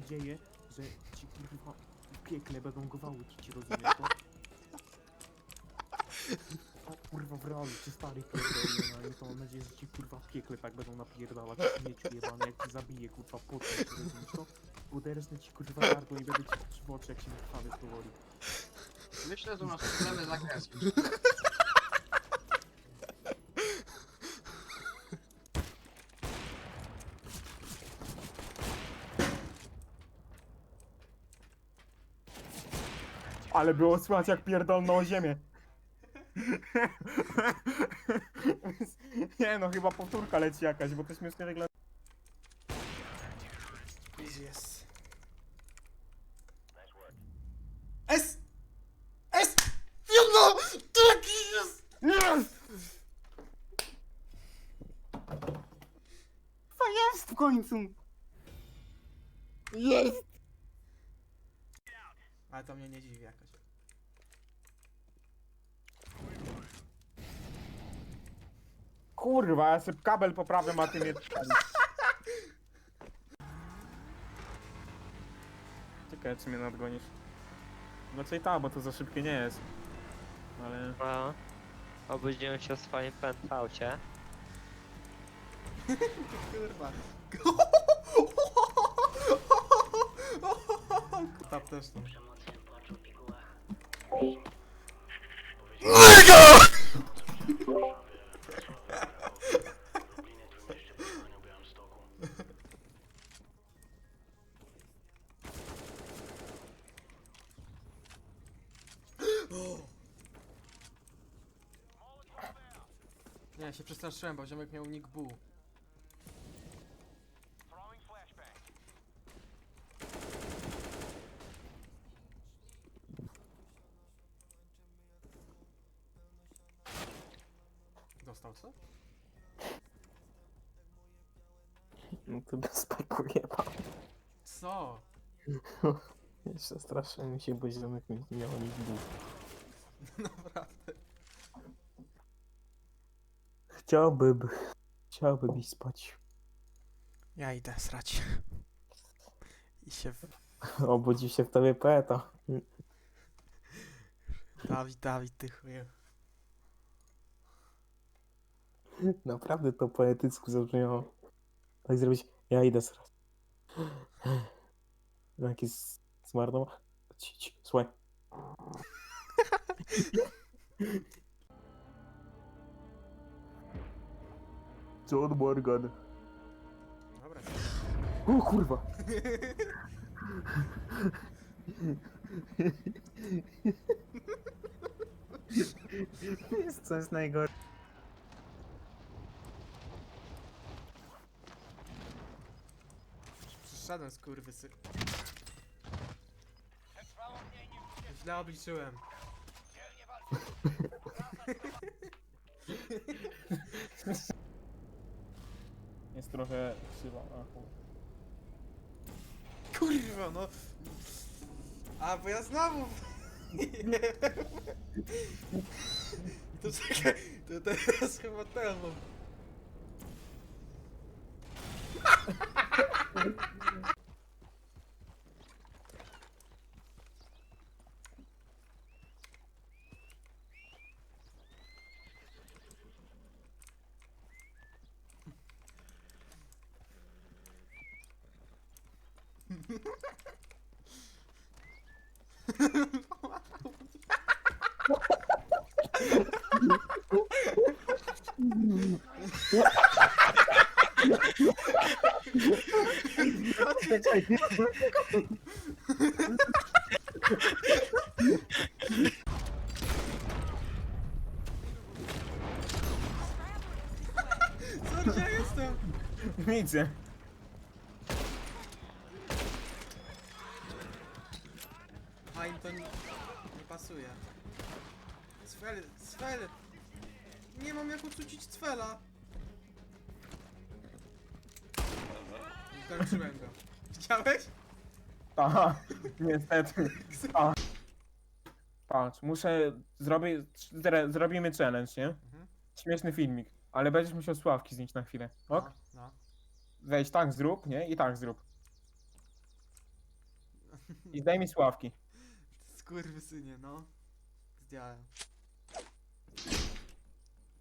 nadzieję, że ci kurwa piekle będą gwałcić, rozumiesz to? A kurwa w realu, czy stary pierdolę, no i to mam nadzieję, że ci kurwa piekle tak będą napierdalać śmieciu jebane, jak ci zabije kurwa potem, rozumiesz to? Uderzę ci kurwa gardło i będę ci w oczy, jak się wychwalisz powoli. Myślę, że masz problemy z agresją. Ale było słychać jak pierdolną o ziemię. Nie no, chyba powtórka leci jakaś, bo to śmiesznie wygląda. Jest. S! S! Jedno! Tak jest! Jest! Co jest w końcu? Jest! Ale to mnie nie dziwi jakoś. Kurwa, ja sobie kabel poprawiam, a ty mnie... Czekaj, czy mnie nadgonisz. No co i tak, bo to za szybkie nie jest. Ale... No. Obudziłem się w swoim penthouse'ie. Kurwa. Tap też to. Nie, się przestraszyłem, bo ziomek miał nick bu. Dostał co? No to bezpekuje pan. Co? Jeszcze straszyłem się, bo ziomek mi miał dół. Chciałbym... Chciałbym iść spać. Ja idę srać. I się... W... Obudził się w tobie poeta. Dawid, Dawid, ty chuju. Naprawdę to poetycko zabrzmiało. Tak zrobić, ja idę srać. Jaki smarno. Ci, ci, Słuchaj. John Morgan. Dobra. O kurwa. Jest coś najgorsze. Przyszedłem z kurwy sy... Źle obliczyłem. Jest trochę krzywa. Kurwa, no. A, bo ja znowu... To czekaj, to teraz chyba gdzie ja jestem? Widzę. Aha, niestety. A. Patrz, muszę zrobić. Zrobimy challenge, nie? Mhm. Śmieszny filmik, ale będziesz musiał sławki znieść na chwilę. Ok? No, no. Weź tak zrób, nie? I tak zrób. I zdaj mi sławki. Skurwysynie, no. Zdjąłem.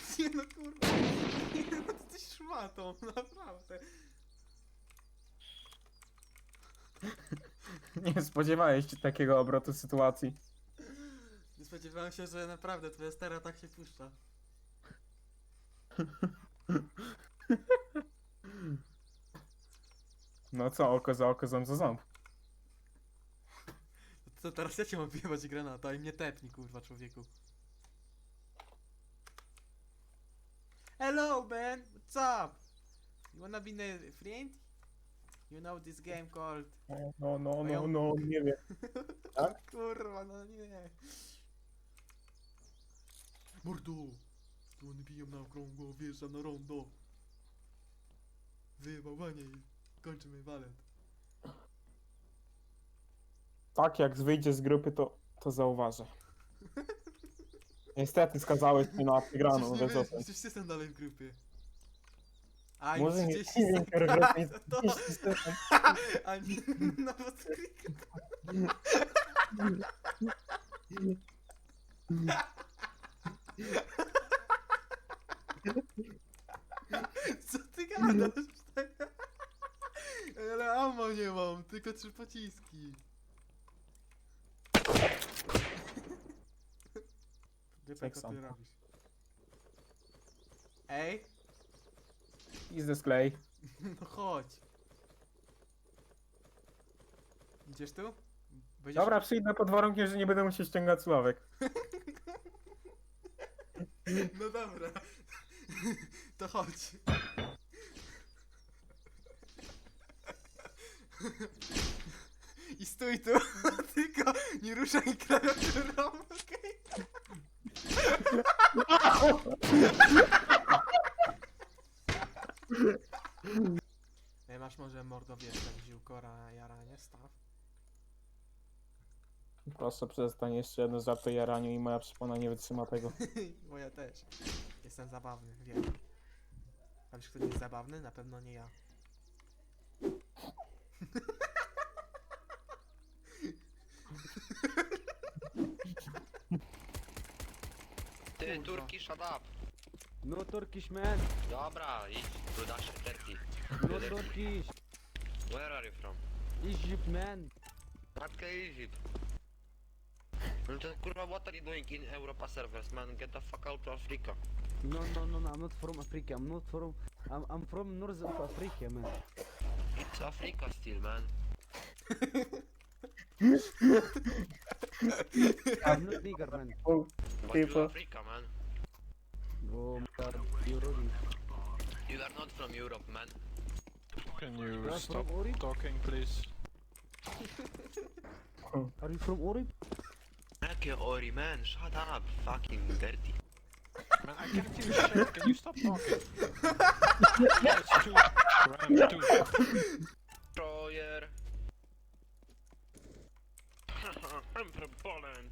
Nie no kurwa. Nie no, ty jesteś szmatą, naprawdę. Nie spodziewałeś się takiego obrotu sytuacji. Nie spodziewałem się, że naprawdę twoja stara tak się puszcza. No co, oko za oko, ząb za ząb. To teraz ja cię mam wyjebać granata i mnie tepni kurwa człowieku. Hello man, what's up? You wanna be a friend? You know this game called... No, no, no, no, no, nie wiem. Kurwa, no nie. Mordo! Tu oni biją na okrągło, wjeżdżam na rondo. Wyjebałanie i kończymy walet. Tak, jak wyjdzie z grupy, to, to zauważę. Niestety skazałeś mnie na wygraną, Przecież nie o tym. wy- Przecież jestem dalej w grupie. A i Może nie 30 nie sekund. wiem, To, 30 sekund. ani, no bo skrik. Co ty gadasz? Ale ammo nie mam, tylko trzy pociski. Dupek, Jak co ty robisz? Ej, I ze sklej. no chodź. Idziesz tu? Będziesz... Dobra, przyjdę pod warunkiem, że nie będę musiał ściągać sławek. No dobra. To chodź. I stój tu, tylko nie ruszaj klawiaturą, okej? Może mordo wiesz, tak ziółkora jaranie, staw? Proszę przestań, jeszcze jedno żart o jaraniu i moja przypona nie wytrzyma tego. Bo ja też. Jestem zabawny, wiem. A wiesz kto nie jest zabawny? Na pewno nie ja. Ty, Kurwa. Turki, shut up. No Turkish man, Dobra, idź, brudasie, Turki. no Turkish, Where are you from? Egypt man. Matka Egypt. No to kurwa, what are you doing in Europa servers, man? Get the fuck out of Africa. No no no no, I'm not from Africa. I'm not from. I'm I'm from north of Africa, man. It's Africa still, man. I'm not nigger, man. Oh, but People. you Africa, man. Oh my God, you're rude. You are not from Europe, man. Can You you are stop from Orib? talking, please? Are you from Orib? Okay, Ori, man, shut up, fucking dirty. Man, I can't hear shit. Can you stop talking? It's too cramped, too. Troyer. I'm from Poland.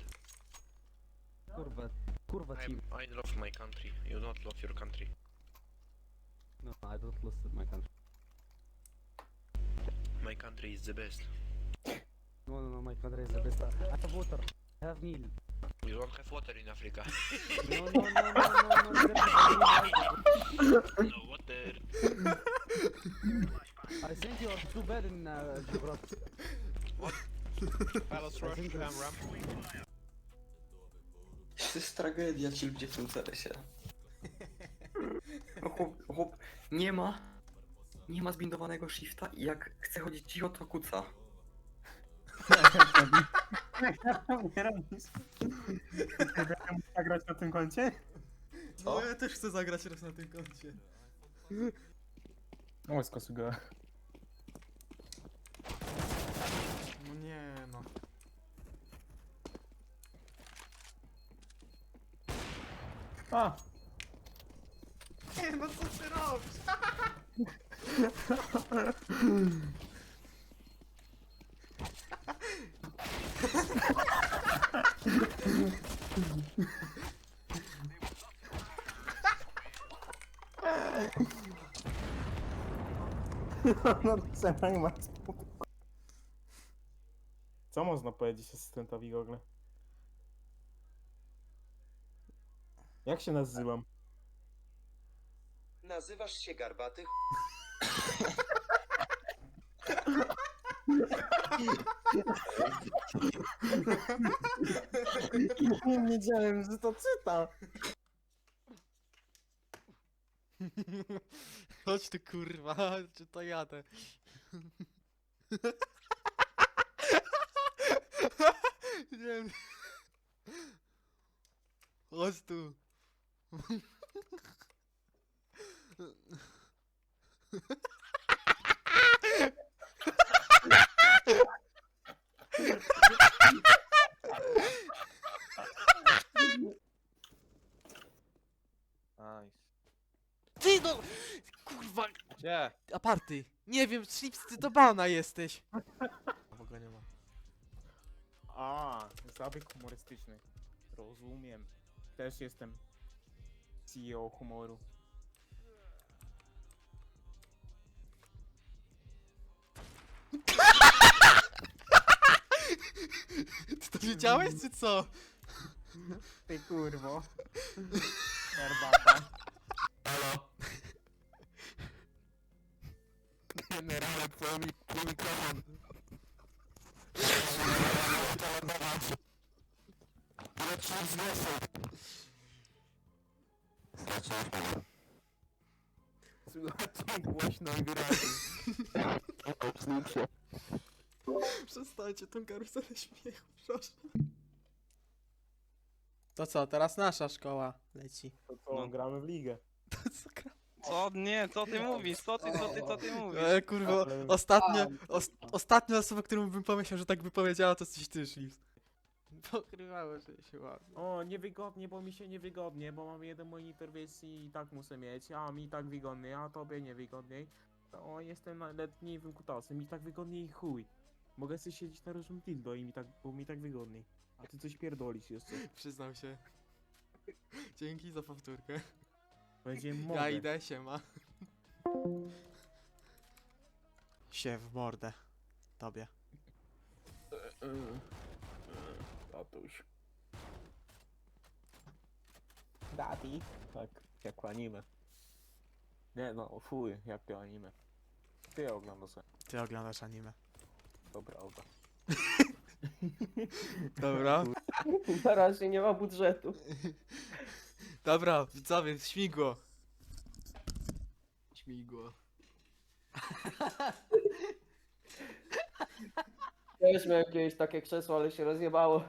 Kurwa, kurwa I'm, team. I love my country. You don't love your country. No, I don't listen my country. My country is the best. No no no, my country is the best. I have water. I have meal. We don't have water in Africa. No no no no no no. no no water. I think you are too bad in uh, geography. Palace rush, think it's- ramp. To jest tragedia ci ludzie w tym. No Chłop, chłop, nie ma, nie ma zbindowanego shifta i jak chce chodzić cicho, to kuca. Zagrać na tym koncie? No ja też chcę zagrać raz na tym koncie. O, skosuga. No nie no. A, Nie no co ty robisz? no to co, ma Co można powiedzieć asystentowi Google? Jak się nazywam? Nazywasz się Garbaty Nie wiedziałem, że to czyta. Chodź tu kurwa, czy to jadę. Nie. Chodź tu. Nice. Ty no! Kurwa! Aparty! Nie wiem, Chips, ty do bana jesteś! W ogóle nie ma. A, zabieg humorystyczny. Rozumiem. Też jestem CEO humoru. Ty to wiedziałeś, czy co? Ty kurwo. Herbata. Generale, co mi mikrofon. Lecz z wniosek. Słuchajcie głośno wyraźnie. Obsłuchajcie. Przestańcie tą karuzelę śmiechu, proszę. To co, teraz nasza szkoła leci. To co, gramy w ligę. To co gra? Co? Nie, co ty mówisz? Co ty, co ty, co ty mówisz? E, kurwa, ostatnia, os, ostatnia osoba, którą bym pomyślał, że tak by powiedziała, to jesteś ty, Chips. Pokrywało że się ładnie. O, niewygodnie, bo mi się niewygodnie, bo mam jeden monitor, więc i tak muszę mieć, a mi tak wygodnie, a tobie niewygodniej. O, jestem na- letniowym kutasem, mi tak wygodniej i chuj. Mogę sobie siedzieć na różnym dildo i mi tak, bo mi tak wygodniej. A ty coś pierdolisz jeszcze. Przyznam się. Dzięki za powtórkę. Będzie Ja mogę. idę, siema. Sie w mordę. Tobie. Tatuś. Daddy. Tak, jak anime. Nie no, fuj, jak to anime. Ty oglądasz, Ty oglądasz anime. to prawda. Dobra. Na razie nie ma budżetu. Dobra, widzowie, śmigło. Śmigło. Też miałem kiedyś takie krzesło, ale się rozjebało.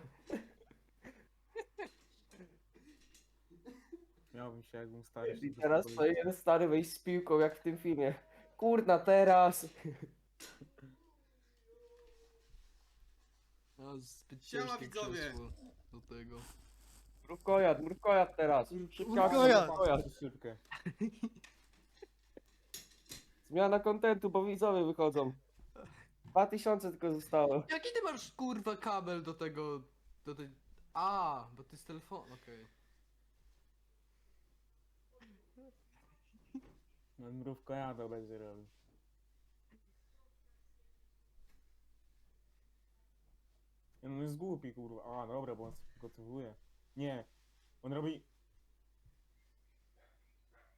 Miałbym się jakbym stary I teraz doszedł- powinien stary wejść z piłką, jak w tym filmie. Kurna, teraz! Siema widzowie. Do tego. Mrówkojad, mrówkojad teraz. Mrówkojad. mrówkojad. Szybkę. Zmiana kontentu, bo widzowie wychodzą. 2000 tylko zostało. Jaki ty masz kurwa kabel do tego. do tej. A, bo ty z telefonu, okej. No mrówko ja to będzie robił. Nie, no jest głupi kurwa. A dobra, bo on się przygotowuje. Nie. On robi...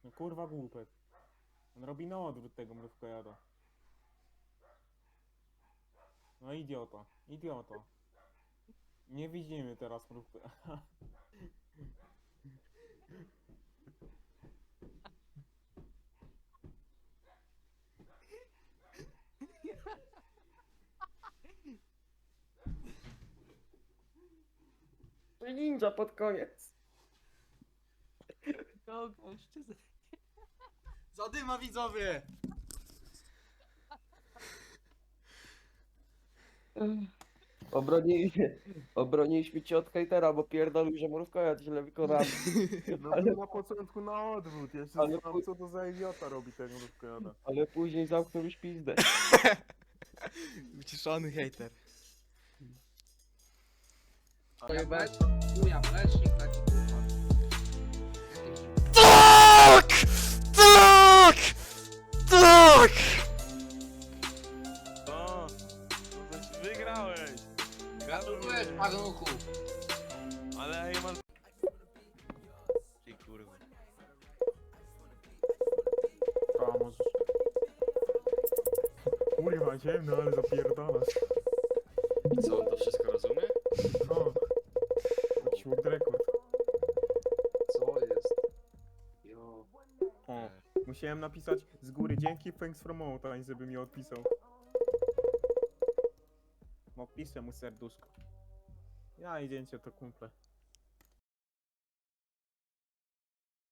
No kurwa głupek. On robi na odwrót tego mrówkojada. No idiota. Idiota. Nie widzimy teraz mrówkojada. Ninja pod koniec. Zadyma widzowie! Obroni... Obroniliśmy cię od hejtera, bo pierdolił, że mrówkojad źle wykonany. No Ale- był na początku na odwrót. Ja się Ale chuj- co to za idiota robi tego mrówkojada. Ale później zamknął już pizdę. Wyciszony hejter. Chuja mlecznik taki kurwa. Tak! Tak! Tak! O, to coś wygrałeś. Ale ja mam... Ty kurwa. A, możesz. Kurwa, ciemno, ale zapierdalasz. Co, on to wszystko musiałem napisać z góry dzięki, thanks for mountain, żeby mi odpisał. No, piszę mu serduszko. Ja i zdjęcie to kumple.